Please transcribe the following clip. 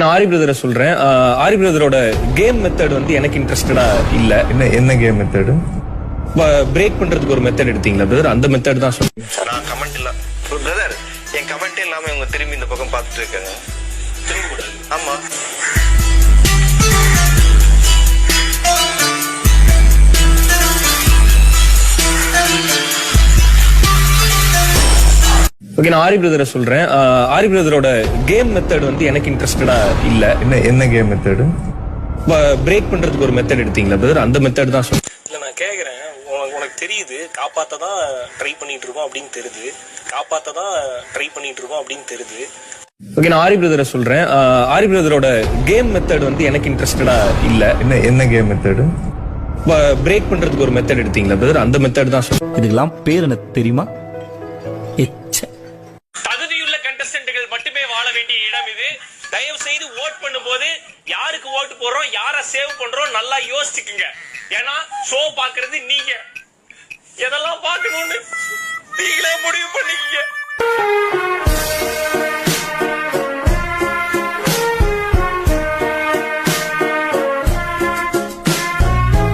நான் ஆரி பிரதரை சொல்றேன். ஆரி பிரதரோட game method வந்து எனக்கு இன்ட்ரெஸ்டடா இல்ல. என்ன என்ன கேம் மெத்தடு பிரேக் பண்றதுக்கு ஒரு மெத்தட் எடுத்தீங்களா பிரதர் அந்த மெத்தட் தான் சொல்றேன் நான் கமெண்ட் இல்ல. பிரதர் என் கமெண்ட் இல்லாம இவங்க திரும்பி இந்த பக்கம் பார்த்துட்டு இருக்காங்க. திரும்ப ஆமா. ஓகே நான் ஆரி பிரதரை சொல்றேன். ஆரி பிரதரோட கேம் மெத்தட் வந்து எனக்கு இன்ட்ரெஸ்டடா இல்ல. என்ன என்ன கேம் மெத்தடு பிரேக் பண்றதுக்கு ஒரு மெத்தட் எடுத்தீங்களா பிரதர் அந்த மெத்தட் தான் சொல்றேன் இல்ல நான் கேக்குறேன். உனக்கு உனக்கு தெரியுது காப்பாத்த தான் ட்ரை பண்ணிட்டு இருக்கோம் அப்படின்னு தெரியுது. காப்பாத்த தான் ட்ரை பண்ணிட்டு இருக்கோம் அப்படின்னு தெரியுது. ஓகே நான் ஆரி பிரதரை சொல்றேன். ஆரி பிரதரோட கேம் மெத்தட் வந்து எனக்கு இன்ட்ரெஸ்டடா இல்ல. என்ன என்ன கேம் மெத்தடு பிரேக் பண்றதுக்கு ஒரு மெத்தட் எடுத்தீங்களா பிரதர் அந்த மெத்தட் தான் சொல்றேன் இதுக்கெல்லாம் பேர் என்ன தெரியுமா? இன்னசென்ட்டுகள் மட்டுமே வாழ வேண்டிய இடம் இது. தயவு செய்து ஓட் பண்ணும்போது யாருக்கு ஓட்டு போடுறோம் யார சேவ் பண்றோம் நல்லா யோசிச்சுக்குங்க. ஏன்னா ஷோ பாக்குறது நீங்க. எதெல்லாம் பாக்கணும்னு நீங்களே முடிவு பண்ணிக்கங்க.